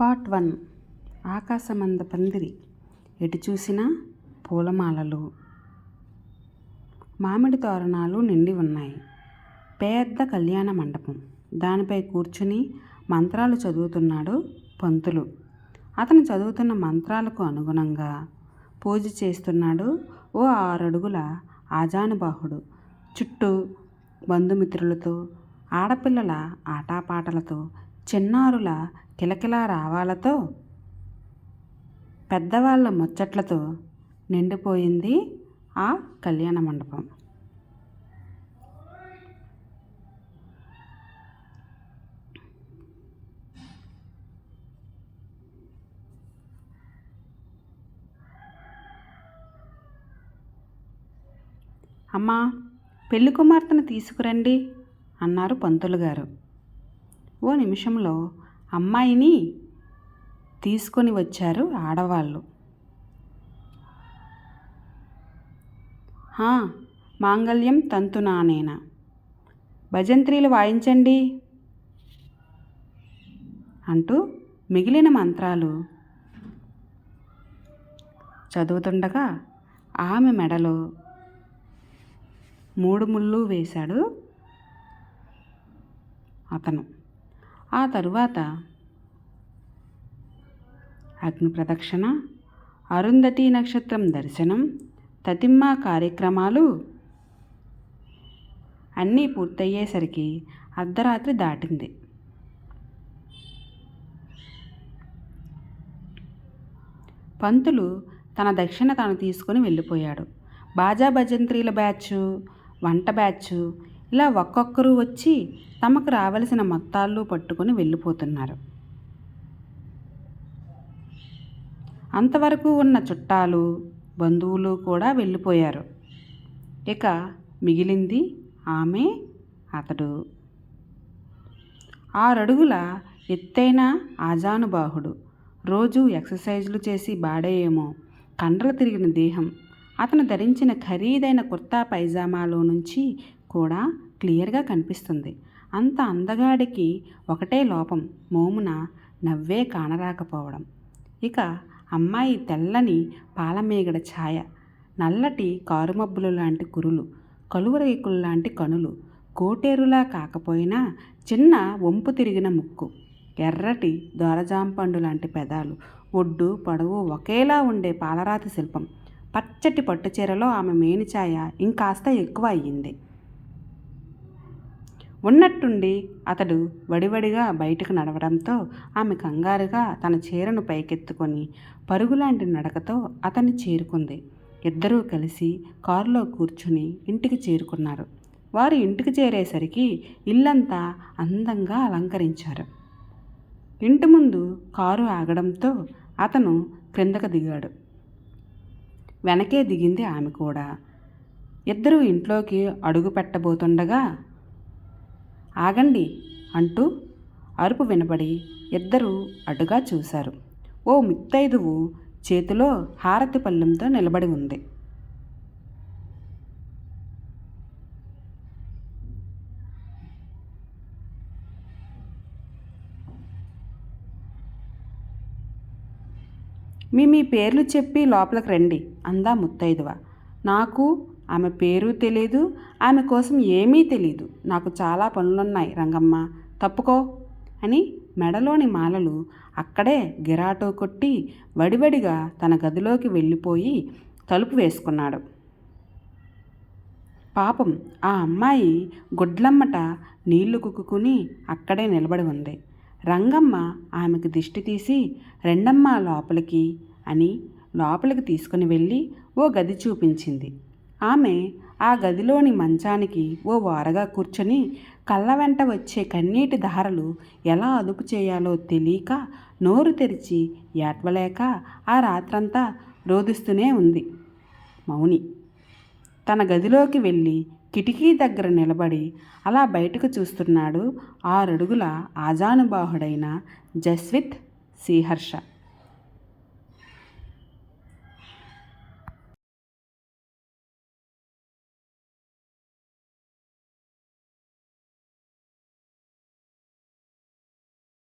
Part one ఆకాశమంద పందిరి ఎటు చూసినా పూలమాలలు. మామిడి తోరణాలు నిండి ఉన్నాయి. పెద్ద కళ్యాణ మండపం. దానిపై కూర్చుని మంత్రాలు చదువుతున్నాడు పంతులు. అతను చదువుతున్న మంత్రాలకు అనుగుణంగా పూజ చేస్తున్నాడు ఓ ఆరడుగుల ఆజానుబాహుడు. చుట్టూ బంధుమిత్రులతో ఆడపిల్లల ఆటాపాటలతో చిన్నారుల కిలకిలా రావాలతో పెద్దవాళ్ళ ముచ్చట్లతో నిండిపోయింది ఆ కళ్యాణ మండపం. అమ్మా పెళ్ళి కుమార్తెను తీసుకురండి అన్నారు పంతులు గారు ఓ నిమిషంలో అమ్మాయిని తీసుకొని వచ్చారు ఆడవాళ్ళు. మాంగళ్యం తంతునానేన భజంత్రీలు వాయించండి అంటూ మిగిలిన మంత్రాలు చదువుతుండగా ఆమె మెడలో మూడు ముళ్ళు వేశాడు అతను. ఆ తరువాత అగ్ని ప్రదక్షిణ అరుంధతి నక్షత్రం దర్శనం తతిమ్మ కార్యక్రమాలు అన్నీ పూర్తయ్యేసరికి అర్ధరాత్రి దాటింది. పంతులు తన దక్షిణ తాను తీసుకుని వెళ్ళిపోయాడు. బాజా భజంత్రీల బ్యాచ్ వంట బ్యాచ్ ఇలా ఒక్కొక్కరు వచ్చి తమకు రావలసిన మొత్తాలు పట్టుకొని వెళ్ళిపోతున్నారు. అంతవరకు ఉన్న చుట్టాలు బంధువులు కూడా వెళ్ళిపోయారు. ఇక మిగిలింది ఆమె అతడు. ఆరడుగుల ఎత్తైన ఆజానుబాహుడు. రోజు ఎక్సర్సైజులు చేసి బాడేయేమో కండలు తిరిగిన దేహం. అతను ధరించిన ఖరీదైన కుర్తా పైజామాలో నుంచి కూడా క్లియర్గా కనిపిస్తుంది. అంత అందగాడికి ఒకటే లోపం మోమున నవ్వే కానరాకపోవడం. ఇక అమ్మాయి తెల్లని పాలమేగడ ఛాయ నల్లటి కారుమబ్బులు లాంటి కురులు కలువరేకులు లాంటి కనులు కోటేరులా కాకపోయినా చిన్న వంపు తిరిగిన ముక్కు ఎర్రటి దొరజాంపండు లాంటి పెదాలు ఒడ్డు పొడవు ఒకేలా ఉండే పాలరాతి శిల్పం. పచ్చటి పట్టుచీరలో ఆమె మేనిఛాయ ఇంకాస్త ఎక్కువ అయ్యింది. ఉన్నట్టుండి అతడు వడివడిగా బయటకు నడవడంతో ఆమె కంగారుగా తన చీరను పైకెత్తుకొని పరుగులాంటి నడకతో అతన్ని చేరుకుంది. ఇద్దరూ కలిసి కారులో కూర్చుని ఇంటికి చేరుకున్నారు. వారు ఇంటికి చేరేసరికి ఇల్లంతా అందంగా అలంకరించారు. ఇంటి ముందు కారు ఆగడంతో అతను క్రిందకు దిగాడు. వెనకే దిగింది ఆమె కూడా. ఇద్దరూ ఇంట్లోకి అడుగు పెట్టబోతుండగా ఆగండి అంటూ అరుపు వినబడి ఇద్దరూ అటుగా చూశారు. ఓ ముత్తైదువు చేతిలో హారతి పళ్ళెంతో నిలబడి ఉంది. మీ మీ పేర్లు చెప్పి లోపలికి రండి అందా ముత్తైదువ. నాకు ఆమె పేరు తెలీదు ఆమె కోసం ఏమీ తెలీదు. నాకు చాలా పనులున్నాయి రంగమ్మ. తప్పుకో అని మెడలోని మాలలు అక్కడే గిరాటో కొట్టి వడివడిగా తన గదిలోకి వెళ్ళిపోయి తలుపు వేసుకున్నాడు. పాపం ఆ అమ్మాయి గుడ్లమ్మట నీళ్ళు కుక్కుని అక్కడే నిలబడి ఉంది. రంగమ్మ ఆమెకు దిష్టి తీసి రెండమ్మ లోపలికి అని లోపలికి తీసుకుని వెళ్ళి ఓ గది చూపించింది. ఆమె ఆ గదిలోని మంచానికి ఓ వారగా కూర్చొని కళ్ళ వెంట వచ్చే కన్నీటి ధారలు ఎలా అదుపు చేయాలో తెలియక నోరు తెరిచి ఏడ్వలేక ఆ రాత్రంతా రోధిస్తూనే ఉంది. మౌని తన గదిలోకి వెళ్ళి కిటికీ దగ్గర నిలబడి అలా బయటకు చూస్తున్నాడు ఆరడుగుల ఆజానుబాహుడైన జస్విత్ శ్రీహర్ష.